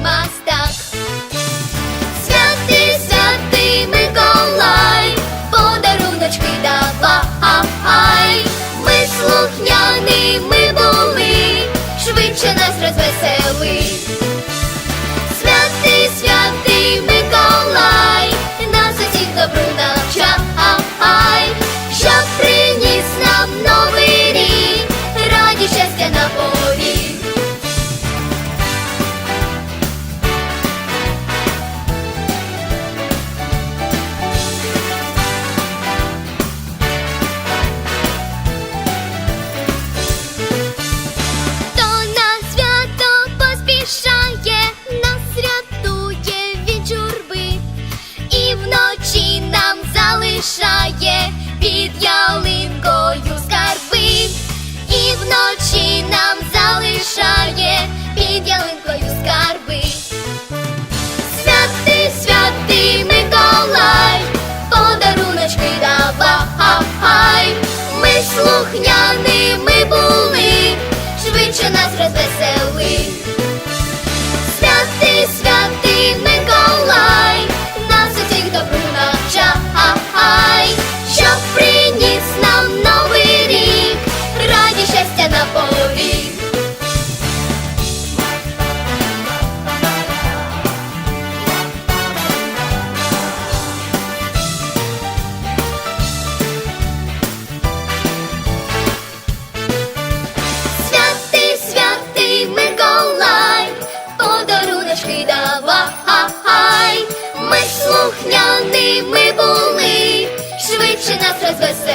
мастак. Святий, святий Миколай, подаруночки давай. Ми слухняні, ми були, швидше нас розвесели. поспішає під яли. ромашки давай, ми слухняними були, швидше нас розвесели.